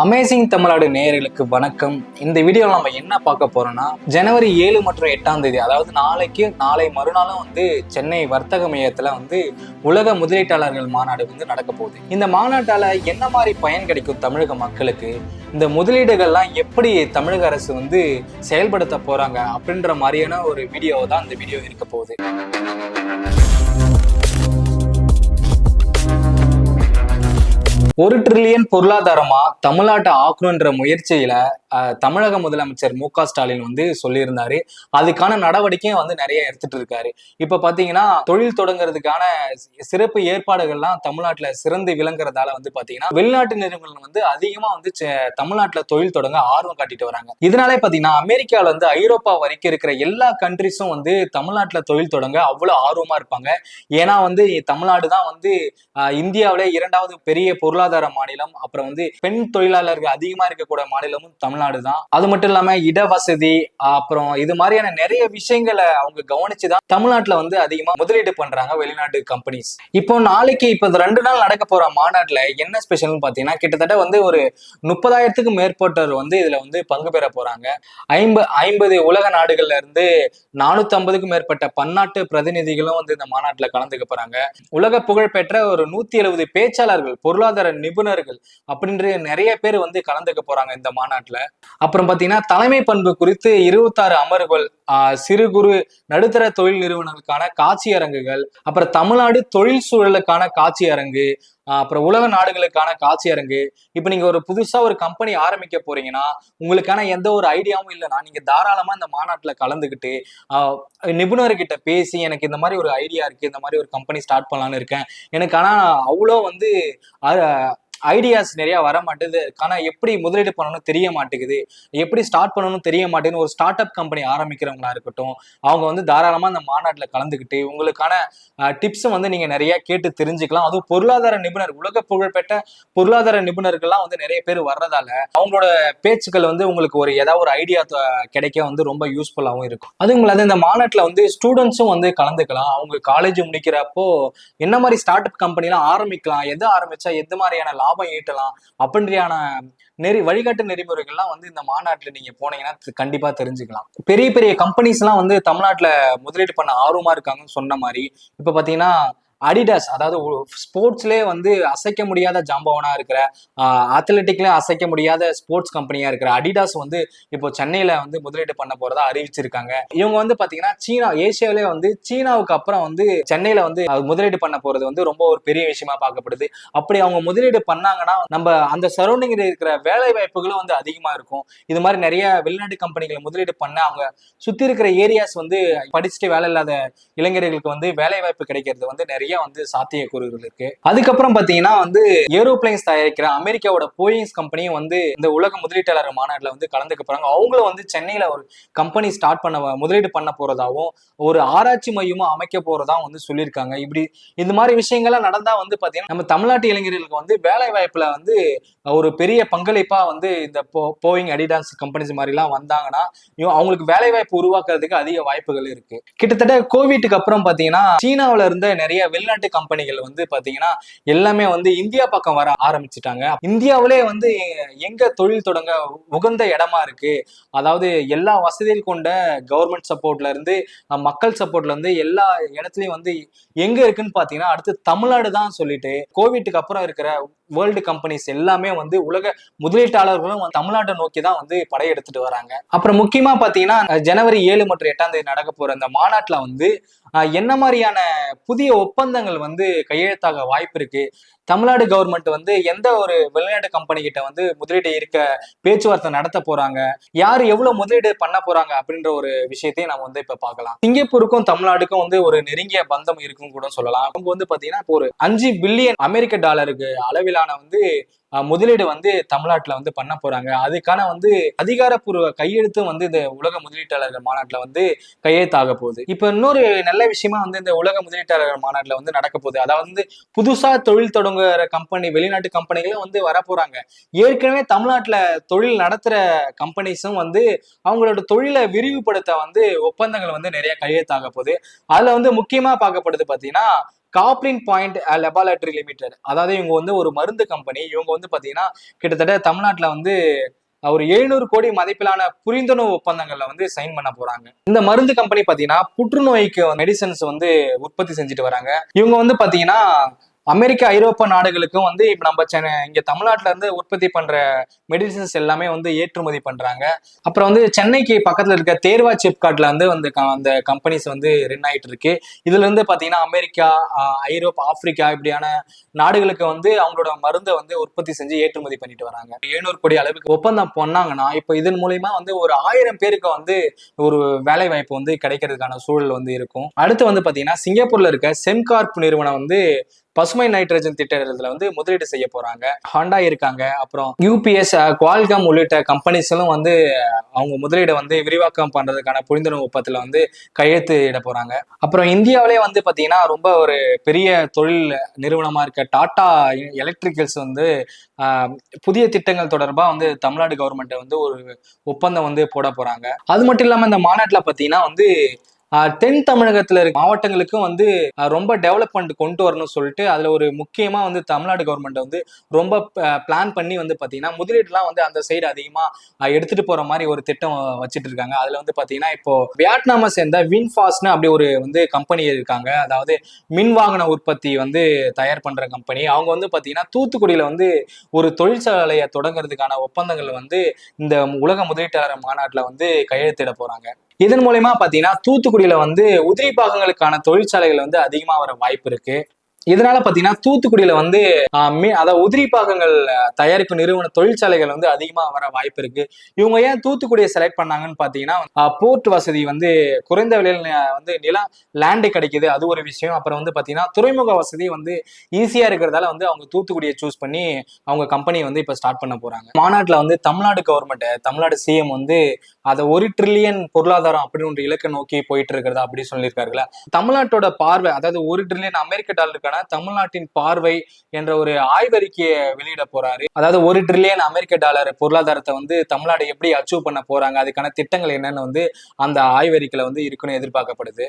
Amazing Tamil Nadu நேயர்களுக்கு வணக்கம். இந்த வீடியோவில் நம்ம என்ன பார்க்க போறோம்னா ஜனவரி ஏழு மற்றும் எட்டாம் தேதி அதாவது நாளைக்கு நாளை மறுநாளும் வந்து சென்னை வர்த்தக மையத்தில் வந்து உலக முதலீட்டாளர்கள் மாநாடு வந்து நடக்க போகுது. இந்த மாநாட்டால் என்ன மாதிரி பயன் கிடைக்கும் தமிழக மக்களுக்கு? இந்த முதலீடுகள்லாம் எப்படி தமிழக அரசு வந்து செயல்படுத்த போறாங்க அப்படின்ற மாதிரியான ஒரு வீடியோ தான் இந்த வீடியோ இருக்க போகுது. ஒரு ட்ரில்லியன் பொருளாதாரமா தமிழ்நாட்டை ஆக்கணுன்ற முயற்சியில தமிழக முதலமைச்சர் மு க ஸ்டாலின் வந்து சொல்லியிருந்தாரு. அதுக்கான நடவடிக்கையும் வந்து நிறைய எடுத்துட்டு இருக்காரு. இப்ப பாத்தீங்கன்னா தொழில் தொடங்குறதுக்கான சிறப்பு ஏற்பாடுகள்லாம் தமிழ்நாட்டுல சிறந்து விளங்குறதால வந்து பாத்தீங்கன்னா வெளிநாட்டு நிறுவனங்கள் வந்து அதிகமா வந்து தமிழ்நாட்டுல தொழில் தொடங்க ஆர்வம் காட்டிட்டு வராங்க. இதனாலே பாத்தீங்கன்னா அமெரிக்கால வந்து ஐரோப்பா வரைக்கும் இருக்கிற எல்லா கண்ட்ரிஸும் வந்து தமிழ்நாட்டுல தொழில் தொடங்க அவ்வளவு ஆர்வமா இருப்பாங்க. ஏன்னா வந்து தமிழ்நாடு தான் வந்து இந்தியாவிலே இரண்டாவது பெரிய பொருளாதார மாநிலம் அப்புறம் வந்து பெண் தொழிலாளர்கள் அதிகமா இருக்கக்கூடிய மாநிலமும் தமிழ்நாடு தான் அது மட்டும் இல்லாம இடவசதி அப்புறம் இது மாதிரியான நிறைய விஷயங்களை அவங்க கவனிச்சுதான் தமிழ்நாட்டுல வந்து அதிகமா முதலீடு பண்றாங்க வெளிநாட்டு கம்பெனிஸ் இப்போ நாளைக்கு இப்போ ரெண்டு நாள் நடக்க போற மாநாட்டுல என்ன ஸ்பெஷல்னு பாத்தீங்கன்னா கிட்டத்தட்ட வந்து ஒரு முப்பதாயிரத்துக்கும் மேற்பட்டோர் வந்து இதுல வந்து பங்கு பெற போறாங்க. ஐம்ப ஐம்பது உலக நாடுகள்ல இருந்து நானூத்தி ஐம்பதுக்கும் மேற்பட்ட பன்னாட்டு பிரதிநிதிகளும் வந்து இந்த மாநாட்டுல கலந்துக்க போறாங்க. உலக புகழ்பெற்ற ஒரு நூத்தி எழுபது பேச்சாளர்கள் பொருளாதார நிபுணர்கள் அப்படின்ற நிறைய பேர் வந்து கலந்துக்க போறாங்க இந்த மாநாட்டில். அப்புறம் பாத்தீங்கன்னா தலைமை பண்பு குறித்து இருபத்தாறு அமர்வுகள் சிறு குறு நடுத்தர தொழில் நிறுவனங்களுக்கான காட்சி அரங்குகள் அப்புறம் தமிழ்நாடு தொழில் சூழலுக்கான காட்சி அரங்கு அப்புறம் உலக நாடுகளுக்கான காட்சி அரங்கு இப்ப நீங்க ஒரு புதுசா ஒரு கம்பெனி ஆரம்பிக்க போறீங்கன்னா உங்களுக்கான எந்த ஒரு ஐடியாவும் இல்லைன்னா நீங்க தாராளமா இந்த மாநாட்டுல கலந்துக்கிட்டு நிபுணர்கிட்ட பேசி எனக்கு இந்த மாதிரி ஒரு ஐடியா இருக்கு இந்த மாதிரி ஒரு கம்பெனி ஸ்டார்ட் பண்ணலான்னு இருக்கேன். எனக்கு ஆனா அவ்வளோ வந்து ஐடியாஸ் நிறைய வர மாட்டேது ஆனால் எப்படி முதலீடு பண்ணணும்னு தெரிய மாட்டேங்குது. எப்படி ஸ்டார்ட் பண்ணணும் தெரிய மாட்டேங்குது ஒரு ஸ்டார்ட் அப் கம்பெனி ஆரம்பிக்கிறவங்களா இருக்கட்டும் அவங்க வந்து தாராளமா அந்த மாநாட்டில் கலந்துக்கிட்டு உங்களுக்கான டிப்ஸும் வந்து நீங்க நிறைய கேட்டு தெரிஞ்சுக்கலாம். அதுவும் பொருளாதார நிபுணர் உலக புகழ்பெற்ற பொருளாதார நிபுணர்கள்லாம் வந்து நிறைய பேர் வர்றதால அவங்களோட பேச்சுக்கள் வந்து உங்களுக்கு ஒரு ஏதாவது ஒரு ஐடியா கிடைக்க வந்து ரொம்ப யூஸ்ஃபுல்லாகவும் இருக்கும். அதுவும் இல்லாத இந்த மாநாட்டில் வந்து ஸ்டூடெண்ட்ஸும் வந்து கலந்துக்கலாம். அவங்க காலேஜ் முடிக்கிறப்போ என்ன மாதிரி ஸ்டார்ட் அப் கம்பெனிலாம் ஆரம்பிக்கலாம்? எது ஆரம்பிச்சா எது மாதிரியான லாபம் லாபம் ஈட்டலாம் அப்படின்றியான நெறி வழிகாட்டு நெறிமுறைகள்லாம் வந்து இந்த மாநாட்டில் நீங்க போனீங்கன்னா கண்டிப்பா தெரிஞ்சுக்கலாம். பெரிய பெரிய கம்பெனிஸ் எல்லாம் வந்து தமிழ்நாட்டுல முதலீடு பண்ண ஆர்வமா இருக்காங்கன்னு சொன்ன மாதிரி இப்ப பாத்தீங்கன்னா அடிடாஸ் அதாவது ஸ்போர்ட்ஸ்லேயே வந்து அசைக்க முடியாத ஜாம்பவனாக இருக்கிற அத்லெட்டிக்லேயே அசைக்க முடியாத ஸ்போர்ட்ஸ் கம்பெனியாக இருக்கிற அடிடாஸ் வந்து இப்போ சென்னையில் வந்து முதலீடு பண்ண போகிறதா அறிவிச்சிருக்காங்க. இவங்க வந்து பார்த்தீங்கன்னா சீனா ஏசியாவிலே வந்து சீனாவுக்கு அப்புறம் வந்து சென்னையில் வந்து முதலீடு பண்ண போகிறது வந்து ரொம்ப ஒரு பெரிய விஷயமா பார்க்கப்படுது. அப்படி அவங்க முதலீடு பண்ணாங்கன்னா நம்ம அந்த சரௌண்டிங்கில் இருக்கிற வேலை வாய்ப்புகளும் வந்து அதிகமாக இருக்கும். இது மாதிரி நிறைய வெளிநாட்டு கம்பெனிகளை முதலீடு பண்ண அவங்க சுற்றி இருக்கிற ஏரியாஸ் வந்து படிச்சுட்டு வேலை இல்லாத இளைஞர்களுக்கு வந்து வேலை வாய்ப்பு கிடைக்கிறது வந்து நிறைய வந்து சாத்தியக்கூறுகள் இருக்கு. அதுக்கப்புறம் பாத்தீங்கன்னா வந்து ஏரோப்ளைன்ஸ் தயாரிக்கிற அமெரிக்காவோட போயிங்ஸ் கம்பெனியும் வந்து இந்த உலக முதலீட்டாளர் மாநாட்டில் வந்து கலந்துக்க போறாங்க. அவங்களும் வந்து சென்னையில ஒரு கம்பெனி ஸ்டார்ட் பண்ண முதலீடு பண்ண போறதாவும் ஒரு ஆராய்ச்சி மையமும் அமைக்க போறதாவும் வந்து சொல்லியிருக்காங்க. இப்படி இந்த மாதிரி விஷயங்கள்லாம் நடந்தா வந்து பாத்தீங்கன்னா நம்ம தமிழ்நாட்டு இளைஞர்களுக்கு வந்து வேலை வாய்ப்புல வந்து ஒரு பெரிய பங்களிப்பா வந்து இந்த போ போயிங் அடிடான்ஸ் கம்பெனிஸ் மாதிரிலாம் வந்தாங்கன்னா அவங்களுக்கு வேலை வாய்ப்பு உருவாக்குறதுக்கு அதிக வாய்ப்புகள் இருக்கு. கிட்டத்தட்ட கோவிட்டுக்கு அப்புறம் பாத்தீங்கன்னா சீனாவுல இருந்த நிறைய வெளிநாட்டு கம்பெனிகள் வந்து பாத்தீங்கன்னா எல்லாமே வந்து இந்தியா பக்கம் வர ஆரம்பிச்சிட்டாங்க. இந்தியாவிலே வந்து எங்க தொழில் தொடங்க உகந்த இடமா இருக்கு? அதாவது எல்லா வசதியும் கொண்ட கவர்மெண்ட் சப்போர்ட்ல இருந்து மக்கள் சப்போர்ட்ல இருந்து எல்லா இடத்துலயும் வந்து எங்க இருக்குன்னு பாத்தீங்கன்னா அடுத்து தமிழ்நாடு தான் சொல்லிட்டு கோவிட்டுக்கு அப்புறம் இருக்கிற வேர்ல்டு கம்பெனிஸ் எல்லாமே வந்து உலக முதலீட்டாளர்களும் தமிழ்நாட்டை நோக்கி தான் வந்து படையெடுத்துட்டு வராங்க. அப்புறம் முக்கியமா பாத்தீங்கன்னா ஜனவரி ஏழு மற்றும் எட்டாம் தேதி நடக்க போற இந்த மாநாட்டுல வந்து என்ன மாதிரியான புதிய ஒப்பந்தங்கள் வந்து கையெழுத்தாக வாய்ப்பு இருக்கு? தமிழ்நாடு கவர்மெண்ட் வந்து எந்த ஒரு வெளிநாட்டு கம்பெனி கிட்ட வந்து முதலீடு இருக்க பேச்சுவார்த்தை நடத்த போறாங்க? யார் எவ்வளவு முதலீடு பண்ண போறாங்க? அப்படின்ற ஒரு விஷயத்தையும் நம்ம வந்து இப்ப பார்க்கலாம். சிங்கப்பூருக்கும் தமிழ்நாடுக்கும் வந்து ஒரு நெருங்கிய பந்தம் இருக்கும் கூட சொல்லலாம். அவங்க வந்து பாத்தீங்கன்னா இப்போ ஒரு அஞ்சு பில்லியன் அமெரிக்க டாலருக்கு அளவிலான வந்து முதலீடு வந்து தமிழ்நாட்டில் வந்து பண்ண போறாங்க. அதுக்கான வந்து அதிகாரப்பூர்வ கையெழுத்தும் வந்து இந்த உலக முதலீட்டாளர்கள் மாநாட்டில் வந்து கையெழுத்தாக போகுது. இப்போ இன்னொரு நல்ல விஷயமா வந்து இந்த உலக முதலீட்டாளர்கள் மாநாட்டில் வந்து நடக்க போகுது. அதாவது வந்து புதுசா தொழில் தொடங்குற கம்பெனி வெளிநாட்டு கம்பெனிகளும் வந்து வர போறாங்க. ஏற்கனவே தமிழ்நாட்டில் தொழில் நடத்துற கம்பெனிஸும் வந்து அவங்களோட தொழிலை விரிவுபடுத்த வந்து ஒப்பந்தங்கள் வந்து நிறைய கையெழுத்தாக போகுது. அதுல வந்து முக்கியமா பார்க்கப்படுது பார்த்தீங்கன்னா காப்ளின் பாயிண்ட் லெபார்டரி லிமிடெட் அதாவது இவங்க வந்து ஒரு மருந்து கம்பெனி இவங்க வந்து பாத்தீங்கன்னா கிட்டத்தட்ட தமிழ்நாட்டில் வந்து ஒரு எழுநூறு கோடி மதிப்பிலான புரிந்துணர்வு ஒப்பந்தங்கள்ல வந்து சைன் பண்ண போறாங்க. இந்த மருந்து கம்பெனி பாத்தீங்கன்னா புற்றுநோய்க்கு மெடிசன்ஸ் வந்து உற்பத்தி செஞ்சுட்டு வராங்க. இவங்க வந்து பாத்தீங்கன்னா அமெரிக்கா ஐரோப்பா நாடுகளுக்கும் வந்து இப்போ நம்ம சென்னை இங்கே தமிழ்நாட்டில் இருந்து உற்பத்தி பண்ணுற மெடிசன்ஸ் எல்லாமே வந்து ஏற்றுமதி பண்ணுறாங்க அப்புறம் வந்து சென்னைக்கு பக்கத்தில் இருக்க தேர்வா சிப்காட்ல வந்து வந்து க- அந்த கம்பெனிஸ் வந்து ரன் ஆகிட்டு இருக்கு. இதுல இருந்து அமெரிக்கா ஐரோப்பா ஆப்பிரிக்கா இப்படியான நாடுகளுக்கு வந்து அவங்களோட மருந்தை வந்து உற்பத்தி செஞ்சு ஏற்றுமதி பண்ணிட்டு வராங்க. எழுநூறு கோடி அளவுக்கு ஒப்பந்தம் பண்ணாங்கன்னா இப்போ இதன் மூலயமா வந்து ஒரு ஆயிரம் பேருக்கு வந்து ஒரு வேலை வாய்ப்பு வந்து கிடைக்கிறதுக்கான சூழல் வந்து இருக்கும். அடுத்து வந்து பார்த்தீங்கன்னா சிங்கப்பூர்ல இருக்க செம்கார்ப் நிறுவனம் வந்து பசுமை நைட்ரஜன் திட்டத்தில் வந்து முதலீடு செய்ய போறாங்க. ஹாண்டா இருக்காங்க. அப்புறம் யூபிஎஸ் குவால்காம் உள்ளிட்ட கம்பெனிஸும் வந்து அவங்க முதலீடை வந்து விரிவாக்கம் பண்றதுக்கான புரிந்துணர்வு ஒப்பத்தில் வந்து கையெழுத்து இட போறாங்க. அப்புறம் இந்தியாவிலே வந்து பாத்தீங்கன்னா ரொம்ப ஒரு பெரிய தொழில் நிறுவனமா இருக்க டாடா எலக்ட்ரிக்கல்ஸ் வந்து புதிய திட்டங்கள் தொடர்பா வந்து தமிழ்நாடு கவர்மெண்ட் வந்து ஒரு ஒப்பந்தம் வந்து போட போறாங்க. அது மட்டும் இல்லாம இந்த மாநாட்டில் பாத்தீங்கன்னா வந்து தென் தமிழகத்துல இருக்க மாவட்டங்களுக்கும் வந்து ரொம்ப டெவலப்மெண்ட் கொண்டு வரணும்னு சொல்லிட்டு அதுல ஒரு முக்கியமா வந்து தமிழ்நாடு கவர்மெண்ட் வந்து ரொம்ப பிளான் பண்ணி வந்து பாத்தீங்கன்னா முதலீடுலாம் வந்து அந்த சைடு அதிகமா எடுத்துகிட்டு எடுத்துட்டு போற மாதிரி ஒரு திட்டம் வச்சுட்டு இருக்காங்க அதுல வந்து பாத்தீங்கன்னா இப்போ வியட்நாமை சேர்ந்த வின்ஃபாஸ்ட்னு அப்படி ஒரு வந்து கம்பெனி இருக்காங்க. அதாவது மின் வாகன உற்பத்தி வந்து தயார் பண்ற கம்பெனி அவங்க வந்து பாத்தீங்கன்னா தூத்துக்குடியில வந்து ஒரு தொழிற்சாலையை தொடங்குறதுக்கான ஒப்பந்தங்கள் வந்து இந்த உலக முதலீட்டாளர் மாநாட்டில் வந்து கையெழுத்திட போறாங்க. இதன் மூலயமா பாத்தீங்கன்னா தூத்துக்குடியில வந்து உதிரி பாகங்களுக்கான தொழிற்சாலைகள் வந்து அதிகமா வர வாய்ப்பு இருக்கு. இதனால பாத்தீங்கன்னா தூத்துக்குடியில வந்து அதாவது உதிரி பாகங்கள் தயாரிப்பு தயாரிக்கும் நிறுவன தொழிற்சாலைகள் வந்து அதிகமா வர வாய்ப்பு இருக்கு. இவங்க ஏன் தூத்துக்குடியை செலக்ட் பண்ணாங்கன்னு பாத்தீங்கன்னா போர்ட் வசதி வந்து குறைந்த விலையில வந்து நிலம் லேண்டு கிடைக்குது. அது ஒரு விஷயம். அப்புறம் வந்து பாத்தீங்கன்னா துறைமுக வசதி வந்து ஈஸியா இருக்கிறதால வந்து அவங்க தூத்துக்குடியை சூஸ் பண்ணி அவங்க கம்பெனி வந்து இப்ப ஸ்டார்ட் பண்ண போறாங்க. மாநாட்டுல வந்து தமிழ்நாடு கவர்மெண்ட் தமிழ்நாடு சிஎம் வந்து அதை ஒரு ட்ரில்லியன் பொருளாதாரம் அப்படின்னு ஒரு இலக்கை நோக்கி போயிட்டு இருக்கிறதா அப்படின்னு சொல்லியிருக்காருல தமிழ்நாட்டோட பார்வை அதாவது ஒரு ட்ரில்லியன் அமெரிக்க டாலருக்கான தமிழ்நாட்டின் பார்வை என்ற ஒரு ஆய்வறிக்கையை வெளியிட போறாரு. அதாவது ஒரு ட்ரில்லியன் அமெரிக்க டாலர் பொருளாதாரத்தை வந்து தமிழ்நாடு எப்படி அச்சீவ் பண்ண போறாங்க அதுக்கான திட்டங்கள் என்னன்னு வந்து அந்த ஆய்வறிக்கையில வந்து இருக்குன்னு எதிர்பார்க்கப்படுது.